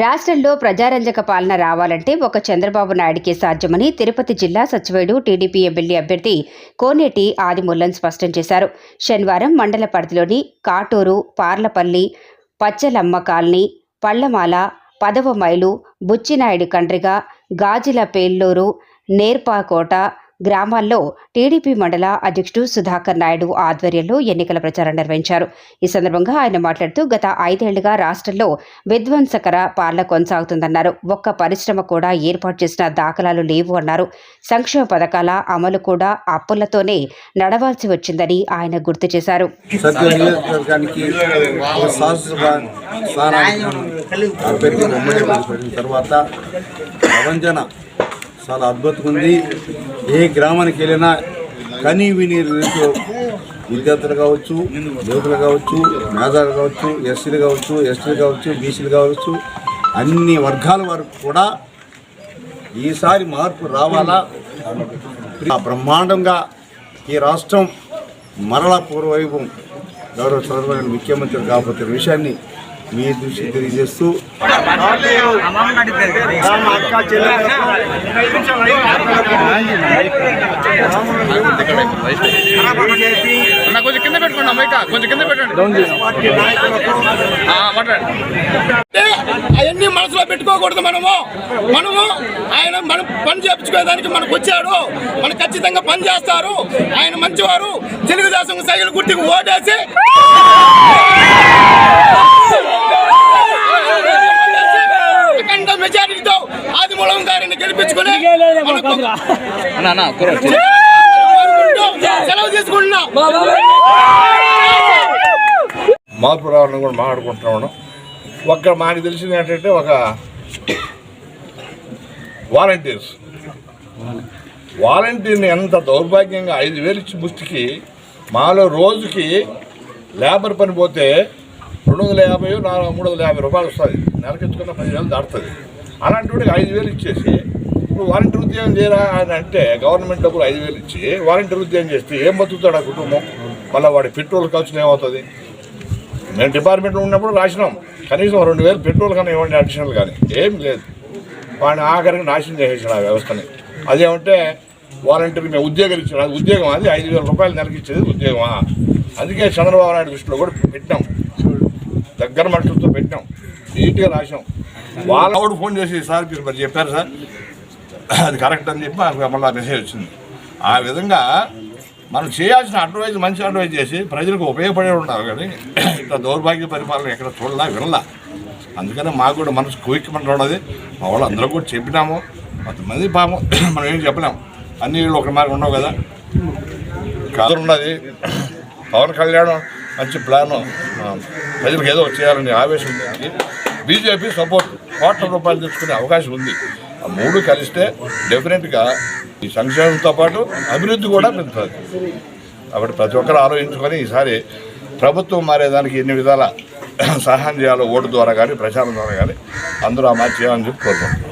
రాష్ట్రంలో ప్రజారంజక పాలన రావాలంటే ఒక చంద్రబాబు నాయుడికే సాధ్యమని తిరుపతి జిల్లా సచివేడు టీడీపీ ఎమ్మెల్యే అభ్యర్థి కోనేటి ఆదిముల్లన్ స్పష్టం చేశారు. శనివారం మండల పరిధిలోని కాటూరు పార్లపల్లి పచ్చలమ్మ కాలనీ పళ్ళమాల పదవ మైలు బుచ్చినాయుడు కండ్రిగ గాజుల పేల్లూరు నేర్పాకోట గ్రామాల్లో టీడీపీ మండల అధ్యక్షుడు సుధాకర్ నాయుడు ఆధ్వర్యంలో ఎన్నికల ప్రచారం నిర్వహించారు. ఈ సందర్భంగా ఆయన మాట్లాడుతూ గత ఐదేళ్ళుగా రాష్ట్రంలో విధ్వంసకర పాలన కొనసాగుతుందన్నారు. ఒక్క పరిశ్రమ కూడా ఏర్పాటు చేసిన దాఖలాలు లేవు అన్నారు. సంక్షేమ పథకాల అమలు కూడా అప్పులతోనే నడవాల్సి వచ్చిందని ఆయన గుర్తు చేశారు. తర్వాత ప్రపంచన చాలా అద్భుతంగా ఉంది. ఏ గ్రామానికి వెళ్ళినా కనీ విని విద్యార్థులు కావచ్చు యువకులు కావచ్చు మేధావులు కావచ్చు ఎస్సీలు కావచ్చు ఎస్టీలు కావచ్చు బీసీలు కావచ్చు అన్ని వర్గాల వరకు కూడా ఈసారి మార్పు రావాలా? బ్రహ్మాండంగా ఈ రాష్ట్రం మరల పూర్వవైభవం. గౌరవ చంద్రబాబు ముఖ్యమంత్రి కాకపోతే విషయాన్ని మీ దృష్టికి తెలియజేస్తూ అన్న కొంచెం కింద పెట్టుకోండి కొంచెం కింద పెట్టండి. ఆ, మాట్లాడండి. అవన్నీ మనసులో పెట్టుకోకూడదు మనము. మనము ఆయన మనం పని చేపించుకోవడానికి మనకు వచ్చాడు. మనం ఖచ్చితంగా పని చేస్తారు. ఆయన మంచివారు. తెలుగుదేశం సైకిల్ గుర్తికి ఓటేసి మెజారిటీతో ఆదిమూలం గారిని గెలిపించుకుని సెలవు తీసుకుంటున్నాం. మార్పు రావాలని కూడా మాట్లాడుకుంటున్నాను ఒక్క మాకు తెలిసింది ఏంటంటే ఒక వాలంటీర్స్. వాలంటీర్ని ఎంత దౌర్భాగ్యంగా ఐదు వేలు ఇచ్చి ముష్టికి మాలో రోజుకి లేబర్ పని పోతే రెండు వందల యాభై నాలుగు మూడు వందల యాభై రూపాయలు వస్తుంది నెలకెచ్చుకున్న పదివేలు దాటుతుంది. అలాంటి వాడికి ఐదు వేలు ఇచ్చేసి ఇప్పుడు వాలంటీర్ ఉద్యోగం చేయరా అని అంటే గవర్నమెంట్ డబ్బులు ఐదు వేలు ఇచ్చి వాలంటీర్ ఉద్యోగం చేస్తే ఏం బతుకుతాడు ఆ కుటుంబం? మళ్ళీ వాడి పెట్రోల్ ఖర్చులు ఏమవుతుంది? మేము డిపార్ట్మెంట్లో ఉన్నప్పుడు రాసినాం. కనీసం రెండు వేలు పెట్రోల్ కానీ ఇవ్వండి అడిషనల్ కానీ ఏం లేదు. వాడిని ఆఖరికి నాశనం చేసేసాడు ఆ వ్యవస్థని. అదేమంటే వాలంటీర్ మేము ఉద్యోగాలు ఇచ్చాడు అది ఉద్యోగం అది. ఐదు వేల రూపాయలు నెలకి ఇచ్చేది ఉద్యోగమా? అందుకే చంద్రబాబు నాయుడు దృష్టిలో కూడా పెట్టినాం. దగ్గర మనుషులతో పెట్టినాం. నీట్గా రాసినాం. వాళ్ళ కూడా ఫోన్ చేసి సార్ మీరు మరి చెప్పారు సార్? అది కరెక్ట్ అని చెప్పి మాకు మళ్ళీ మెసేజ్ వచ్చింది. ఆ విధంగా మనం చేయాల్సిన అడ్వైజ్ మంచి అడ్వైజ్ చేసి ప్రజలకు ఉపయోగపడే ఉంటారు కానీ ఇట్లా దౌర్భాగ్య పరిపాలన ఎక్కడ చూడలా వినలా. అందుకనే మాకు కూడా మనసు కోయికమంట ఉన్నది. మా వాళ్ళు అందరూ కూడా చెప్పినాము. కొంతమంది పాము మనం ఏం చెప్పలేము అన్ని వీళ్ళు ఒక మార్గం ఉండవు కదా. కాదు ఉన్నది. పవన్ కళ్యాణ్ మంచి ప్లాను. ప్రజలకు ఏదో చేయాలని ఆవేశం ఉంది. BJP support. కోట్ల రూపాయలు తెచ్చుకునే అవకాశం ఉంది. ఆ మూడు కలిస్తే డెఫినెట్గా ఈ సంక్షేమంతో పాటు అభివృద్ధి కూడా పెరుగుతుంది. కాబట్టి ప్రతి ఒక్కరు ఆలోచించుకొని ఈసారి ప్రభుత్వం మారేదానికి ఎన్ని విధాల సహాయం చేయాలో ఓటు ద్వారా కానీ ప్రచారం ద్వారా కానీ అందరూ ఆ మాట చేయాలని చెప్పి కోరుకుంటున్నాం.